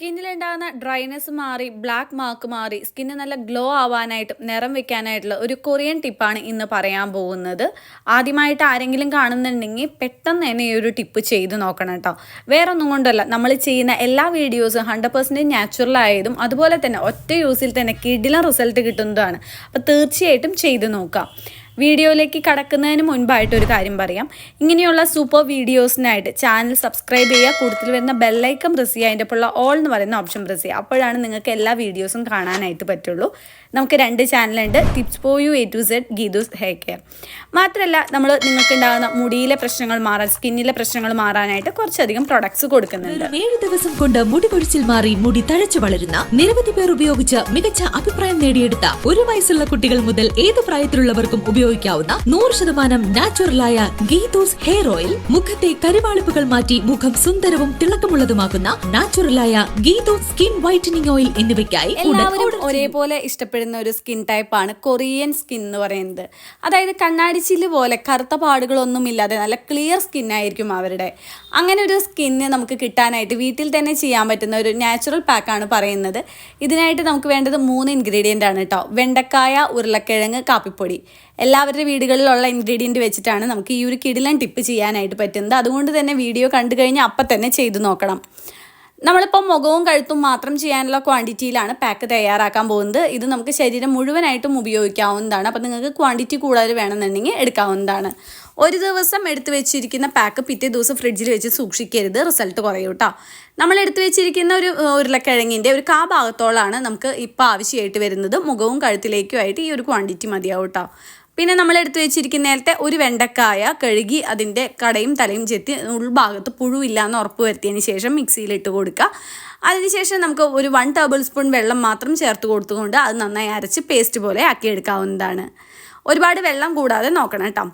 സ്കിന്നിലുണ്ടാകുന്ന dryness മാറി black mark മാറി skin നല്ല ഗ്ലോ ആവാനായിട്ടും നിറം വെക്കാനായിട്ടുള്ള ഒരു കൊറിയൻ ടിപ്പാണ് ഇന്ന് പറയാൻ പോകുന്നത്. ആദ്യമായിട്ട് ആരെങ്കിലും കാണുന്നുണ്ടെങ്കിൽ പെട്ടെന്ന് തന്നെ ഈ ഒരു ടിപ്പ് ചെയ്ത് നോക്കണം കേട്ടോ. വേറെ ഒന്നും കൊണ്ടല്ല നമ്മൾ ചെയ്യുന്ന എല്ലാ വീഡിയോസും ഹൺഡ്രഡ് പെർസെന്റേജ് നാച്ചുറൽ ആയതും അതുപോലെ തന്നെ ഒറ്റ യൂസിൽ തന്നെ കിടിലം റിസൾട്ട് കിട്ടുന്നതാണ് അപ്പോൾ തീർച്ചയായിട്ടും ചെയ്ത് നോക്കാം. വീഡിയോയിലേക്ക് കടക്കുന്നതിന് മുൻപായിട്ട് ഒരു കാര്യം പറയാം. ഇങ്ങനെയുള്ള സൂപ്പർ വീഡിയോസിനായിട്ട് ചാനൽ സബ്സ്ക്രൈബ് ചെയ്യുക കൂടുതൽ വരുന്ന ബെല്ലൈക്കം പ്രസ് ചെയ്യുക അതിന്റെ ഒപ്പമുള്ള ഓൾ എന്ന് പറയുന്ന ഓപ്ഷൻ പ്രസ് ചെയ്യുക. അപ്പോഴാണ് നിങ്ങൾക്ക് എല്ലാ വീഡിയോസും കാണാനായിട്ട് പറ്റുള്ളൂ. നമുക്ക് രണ്ട് ചാനലുണ്ട്. Tips for you A to Z Geethu's hair care മാത്രമല്ല നമ്മൾ നിങ്ങൾക്ക് ഉണ്ടാകുന്ന മുടിയിലെ പ്രശ്നങ്ങൾ മാറാൻ സ്കിന്നിലെ പ്രശ്നങ്ങൾ മാറാനായിട്ട് കുറച്ചധികം പ്രൊഡക്ട്സ് കൊടുക്കുന്നുണ്ട്. ഏഴ് ദിവസം കൊണ്ട് മുടി കൊഴിച്ചിൽ മാറി മുടി തഴച്ചു വളരുന്ന നിരവധി പേർ ഉപയോഗിച്ച് മികച്ച അഭിപ്രായം നേടിയെടുത്ത ഒരു വയസ്സുള്ള കുട്ടികൾ മുതൽ ഏത് പ്രായത്തിലുള്ളവർക്കും ഉപയോഗിക്കാവുന്ന നൂറ് ശതമാനം നാച്ചുറലായ ഗീതൂസ് ഹെയർ ഓയിൽ മുഖത്തെ കരുവാളിപ്പുകൾ മാറ്റി മുഖം സുന്ദരവും തിളക്കമുള്ളതുമാക്കുന്ന നാച്ചുറലായ ഗീതൂസ് സ്കിൻ വൈറ്റനിങ് ഓയിൽ എന്നിവയ്ക്കായി എല്ലാവരും ഒരേപോലെ ഇഷ്ടപ്പെടുന്ന ഒരു സ്കിൻ ടൈപ്പാണ് കൊറിയൻ സ്കിൻ എന്ന് പറയുന്നത്. അതായത് കണ്ണാടിച്ചിൽ പോലെ കറുത്ത പാടുകളൊന്നുമില്ലാതെ നല്ല ക്ലിയർ സ്കിൻ ആയിരിക്കും അവരുടെ. അങ്ങനെ ഒരു സ്കിന്ന് നമുക്ക് കിട്ടാനായിട്ട് വീട്ടിൽ തന്നെ ചെയ്യാൻ പറ്റുന്ന ഒരു നാച്ചുറൽ പാക്കാണ് പറയുന്നത്. ഇതിനായിട്ട് നമുക്ക് വേണ്ടത് മൂന്ന് ഇൻഗ്രീഡിയന്റ് ആണ് കേട്ടോ വെണ്ടക്കായ ഉരുളക്കിഴങ്ങ് കാപ്പിപ്പൊടി. എല്ലാവരുടെ വീടുകളിലുള്ള ഇൻഗ്രീഡിയന്റ് വെച്ചിട്ടാണ് നമുക്ക് ഈ ഒരു കിടിലൻ ടിപ്പ് ചെയ്യാനായിട്ട് പറ്റുന്നത്. അതുകൊണ്ട് തന്നെ വീഡിയോ കണ്ടു കഴിഞ്ഞാൽ അപ്പം തന്നെ ചെയ്തു നോക്കണം. നമ്മളിപ്പോൾ മുഖവും കഴുത്തും മാത്രം ചെയ്യാനുള്ള ക്വാണ്ടിറ്റിയിലാണ് പാക്ക് തയ്യാറാക്കാൻ പോകുന്നത്. ഇത് നമുക്ക് ശരീരം മുഴുവനായിട്ടും ഉപയോഗിക്കാവുന്നതാണ്. അപ്പോൾ നിങ്ങൾക്ക് ക്വാണ്ടിറ്റി കൂടുതൽ വേണമെന്നുണ്ടെങ്കിൽ എടുക്കാവുന്നതാണ്. ഒരു ദിവസം എടുത്തു വെച്ചിരിക്കുന്ന പാക്ക് പിറ്റേ ദിവസം ഫ്രിഡ്ജിൽ വെച്ച് സൂക്ഷിക്കരുത്. റിസൾട്ട് കുറയും കേട്ടോ. നമ്മൾ എടുത്തു വെച്ചിരിക്കുന്ന ഒരു ഉരുളക്കിഴങ്ങിന്റെ ഒരു കാ ഭാഗത്തോളാണ് നമുക്ക് ഇപ്പോൾ ആവശ്യമായിട്ട് വരുന്നത്. മുഖവും കഴുത്തിലേക്കുമായിട്ട് ഈ ഒരു ക്വാണ്ടിറ്റി മതിയാവും കേട്ടോ. പിന്നെ നമ്മൾ എടുത്തു വെച്ചിരിക്കുന്ന നേരത്തെ ഒരു വെണ്ടക്കായ കഴുകി അതിന്റെ കടയും തലയും ചെത്തി ഉൾഭാഗത്ത് പുഴുവില്ല എന്ന് ഉറപ്പ് വരുത്തിയതിന് ശേഷം മിക്സിയിലിട്ട് കൊടുക്കുക. അതിനുശേഷം നമുക്ക് ഒരു വൺ ടേബിൾ സ്പൂൺ വെള്ളം മാത്രം ചേർത്ത് കൊടുത്തുകൊണ്ട് അത് നന്നായി അരച്ച് പേസ്റ്റ് പോലെ ആക്കിയെടുക്കാവുന്നതാണ്. ഒരുപാട് വെള്ളം കൂടാതെ നോക്കണം കേട്ടോ.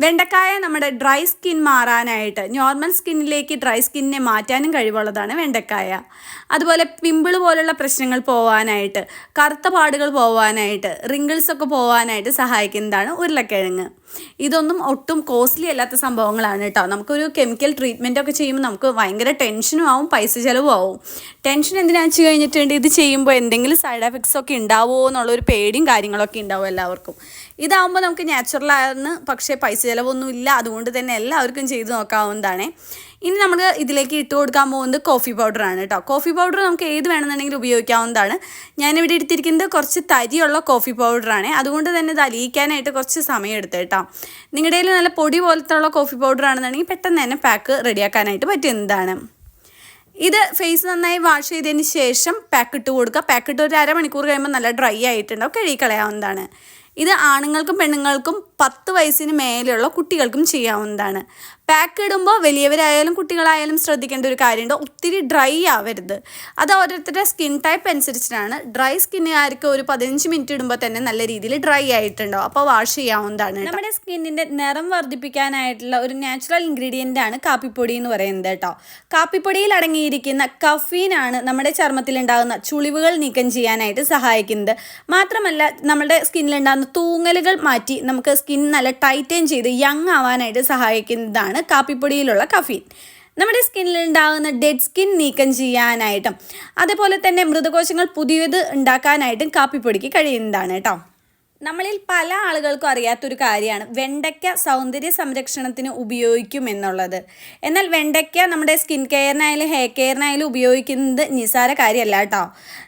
വെണ്ടക്കായ നമ്മുടെ ഡ്രൈ സ്കിൻ മാറാനായിട്ട് നോർമൽ സ്കിന്നിലേക്ക് ഡ്രൈ സ്കിന്നിനെ മാറ്റാനും കഴിവുള്ളതാണ് വെണ്ടക്കായ. അതുപോലെ പിമ്പിൾ പോലുള്ള പ്രശ്നങ്ങൾ പോവാനായിട്ട് കറുത്ത പാടുകൾ പോവാനായിട്ട് റിങ്കിൾസ് ഒക്കെ പോവാനായിട്ട് സഹായിക്കുന്നതാണ് ഉരുളക്കിഴങ്ങ്. ഇതൊന്നും ഒട്ടും കോസ്റ്റ്ലി അല്ലാത്ത സംഭവങ്ങളാണ് കേട്ടോ നമുക്കൊരു കെമിക്കൽ ട്രീറ്റ്മെന്റ് ഒക്കെ ചെയ്യുമ്പോൾ നമുക്ക് ഭയങ്കര ടെൻഷനും ആവും പൈസ ചിലവും ആവും. ടെൻഷൻ എന്തിനാ വെച്ച് കഴിഞ്ഞിട്ടുണ്ട്? ഇത് ചെയ്യുമ്പോൾ എന്തെങ്കിലും സൈഡ് എഫക്ട്സ് ഒക്കെ ഉണ്ടാവുമോ എന്നുള്ളൊരു പേടിയും കാര്യങ്ങളൊക്കെ ഉണ്ടാവും എല്ലാവർക്കും. ഇതാവുമ്പോൾ നമുക്ക് നാച്ചുറലാണ് പക്ഷേ പൈസ ചിലവൊന്നും ഇല്ല അതുകൊണ്ട് തന്നെ എല്ലാവർക്കും ചെയ്തു നോക്കാവുന്നതാണ്. ഇനി നമ്മൾ ഇതിലേക്ക് ഇട്ട് കൊടുക്കാൻ പോകുന്നത് കോഫി പൗഡറാണ് കേട്ടോ കോഫി പൗഡർ നമുക്ക് ഏത് വേണമെന്നുണ്ടെങ്കിൽ ഉപയോഗിക്കാവുന്നതാണ്. ഞാനിവിടെ എടുത്തിരിക്കുന്നത് കുറച്ച് തരിയുള്ള കോഫി പൗഡറാണ് അതുകൊണ്ട് തന്നെ ഇത് അലിയിക്കാനായിട്ട് കുറച്ച് സമയം എടുത്തു കേട്ടോ. നിങ്ങളുടെ കയ്യിൽ നല്ല പൊടി പോലത്തെ ഉള്ള കോഫി പൗഡർ ആണെന്നുണ്ടെങ്കിൽ പെട്ടെന്ന് തന്നെ പാക്ക് റെഡിയാക്കാനായിട്ട് പറ്റുന്നതാണ് ഇത് ഫേസ് നന്നായി വാഷ് ചെയ്തതിന് ശേഷം പാക്ക് ഇട്ട് കൊടുക്കുക. പാക്ക് ഇട്ട് ഒരു അരമണിക്കൂർ കഴിയുമ്പോൾ നല്ല ഡ്രൈ ആയിട്ടുണ്ടാവും കഴുകി കളയാവുന്നതാണ് ഇത് ആണുങ്ങൾക്കും പെണ്ണുങ്ങൾക്കും പത്ത് വയസ്സിന് മേലെയുള്ള കുട്ടികൾക്കും ചെയ്യാവുന്നതാണ്. പാക്ക് ഇടുമ്പോൾ വലിയവരായാലും കുട്ടികളായാലും ശ്രദ്ധിക്കേണ്ട ഒരു കാര്യമുണ്ട്. ഒത്തിരി ഡ്രൈ ആവരുത്. അത് ഓരോരുത്തരുടെ സ്കിൻ ടൈപ്പ് അനുസരിച്ചിട്ടാണ്. ഡ്രൈ സ്കിന്നുകാർക്ക് ഒരു പതിനഞ്ച് മിനിറ്റ് ഇടുമ്പോൾ തന്നെ നല്ല രീതിയിൽ ഡ്രൈ ആയിട്ടുണ്ടോ അപ്പോൾ വാഷ് ചെയ്യാവുന്നതാണ് നമ്മുടെ സ്കിന്നിന്റെ നിറം വർദ്ധിപ്പിക്കാനായിട്ടുള്ള ഒരു നാച്ചുറൽ ഇൻഗ്രീഡിയന്റ് ആണ് കാപ്പിപ്പൊടി എന്ന് പറയുന്നത് കേട്ടോ. കാപ്പിപ്പൊടിയിൽ അടങ്ങിയിരിക്കുന്ന കഫീനാണ് നമ്മുടെ ചർമ്മത്തിൽ ഉണ്ടാകുന്ന ചുളിവുകൾ നീക്കം ചെയ്യാനായിട്ട് സഹായിക്കുന്നത്. മാത്രമല്ല നമ്മുടെ സ്കിന്നിലുണ്ടാകുന്ന തൂങ്ങലുകൾ മാറ്റി നമുക്ക് സ്കിൻ നല്ല ടൈറ്റൻ ചെയ്ത് യങ് ആവാനായിട്ട് സഹായിക്കുന്നതാണ് കാപ്പിപ്പൊടിയിലുള്ള കഫീൻ നമ്മുടെ സ്കിന്നിൽ ഉണ്ടാകുന്ന ഡെഡ് സ്കിൻ നീക്കം ചെയ്യാനായിട്ടും അതേപോലെ തന്നെ മൃതകോശങ്ങൾ പുതിയത് ഉണ്ടാക്കാനായിട്ടും കാപ്പിപ്പൊടിക്ക് കഴിയുന്നതാണ് കേട്ടോ. നമ്മളിൽ പല ആളുകൾക്കും അറിയാത്തൊരു കാര്യമാണ് വെണ്ടയ്ക്ക സൗന്ദര്യ സംരക്ഷണത്തിന് ഉപയോഗിക്കും എന്നുള്ളത്. എന്നാൽ വെണ്ടയ്ക്ക നമ്മുടെ സ്കിൻ കെയറിനായാലും ഹെയർ കെയറിനായാലും ഉപയോഗിക്കുന്നത് നിസാര കാര്യമല്ല കേട്ടോ.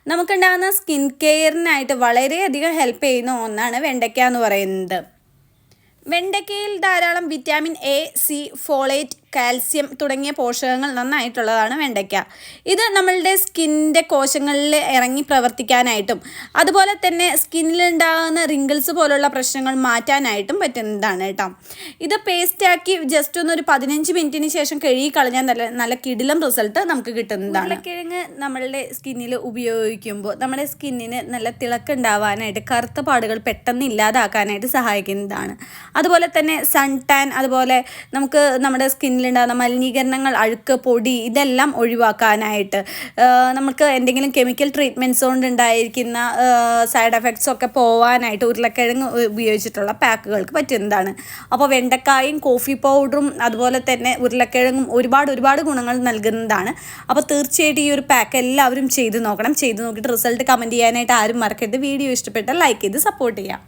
നമുക്കുണ്ടാകുന്ന സ്കിൻ കെയറിനായിട്ട് വളരെയധികം ഹെൽപ്പ് ചെയ്യുന്ന ഒന്നാണ് വെണ്ടയ്ക്ക എന്ന് പറയുന്നത്. വെണ്ടയ്ക്കയിൽ ധാരാളം vitamin A C folate calcium തുടങ്ങിയ പോഷകങ്ങൾ നന്നായിട്ടുള്ളതാണ് വെണ്ടയ്ക്ക. ഇത് നമ്മളുടെ സ്കിന്നിന്റെ കോശങ്ങളിൽ ഇറങ്ങി പ്രവർത്തിക്കാനായിട്ടും അതുപോലെ തന്നെ സ്കിന്നിലുണ്ടാകുന്ന റിങ്കിൾസ് പോലുള്ള പ്രശ്നങ്ങൾ മാറ്റാനായിട്ടും പറ്റുന്നതാണ് കേട്ടോ. ഇത് പേസ്റ്റാക്കി ജസ്റ്റ് ഒന്ന് ഒരു പതിനഞ്ച് മിനിറ്റിന് ശേഷം കഴുകി കളഞ്ഞാൽ നല്ല നല്ല കിടിലം റിസൾട്ട് നമുക്ക് കിട്ടുന്നതാണ്. ഉരുളക്കിഴങ്ങ് നമ്മളുടെ സ്കിന്നിൽ ഉപയോഗിക്കുമ്പോൾ നമ്മുടെ സ്കിന്നിന് നല്ല തിളക്കുണ്ടാവാനായിട്ട് കറുത്ത പാടുകൾ പെട്ടെന്ന് ഇല്ലാതാക്കാനായിട്ട് സഹായിക്കുന്നതാണ്. അതുപോലെ തന്നെ സൺ ടാൻ അതുപോലെ നമുക്ക് നമ്മുടെ സ്കിന്നിൽ സ്കിന്നിലുണ്ടാകുന്ന മലിനീകരണങ്ങൾ അഴുക്ക് പൊടി ഇതെല്ലാം ഒഴിവാക്കാനായിട്ട്. നമുക്ക് എന്തെങ്കിലും കെമിക്കൽ ട്രീറ്റ്മെന്റ്സ് കൊണ്ട് ഉണ്ടായിരിക്കുന്ന സൈഡ് എഫക്ട്സ് ഒക്കെ പോവാനായിട്ട് ഉരുളക്കിഴങ്ങ് ഉപയോഗിച്ചിട്ടുള്ള പാക്കുകൾക്ക് പറ്റുന്നതാണ് അപ്പോൾ വെണ്ടക്കായും കോഫി പൗഡറും അതുപോലെ തന്നെ ഉരുളക്കിഴങ്ങും ഒരുപാട് ഒരുപാട് ഗുണങ്ങൾ നൽകുന്നതാണ്. അപ്പോൾ തീർച്ചയായിട്ടും ഈ ഒരു പാക്ക് എല്ലാവരും ചെയ്ത് നോക്കണം. ചെയ്ത് നോക്കിയിട്ട് റിസൾട്ട് കമന്റ് ചെയ്യാനായിട്ട് ആരും മറക്കരുത്. വീഡിയോ ഇഷ്ടപ്പെട്ടാൽ ലൈക്ക് ചെയ്ത് സപ്പോർട്ട് ചെയ്യാം.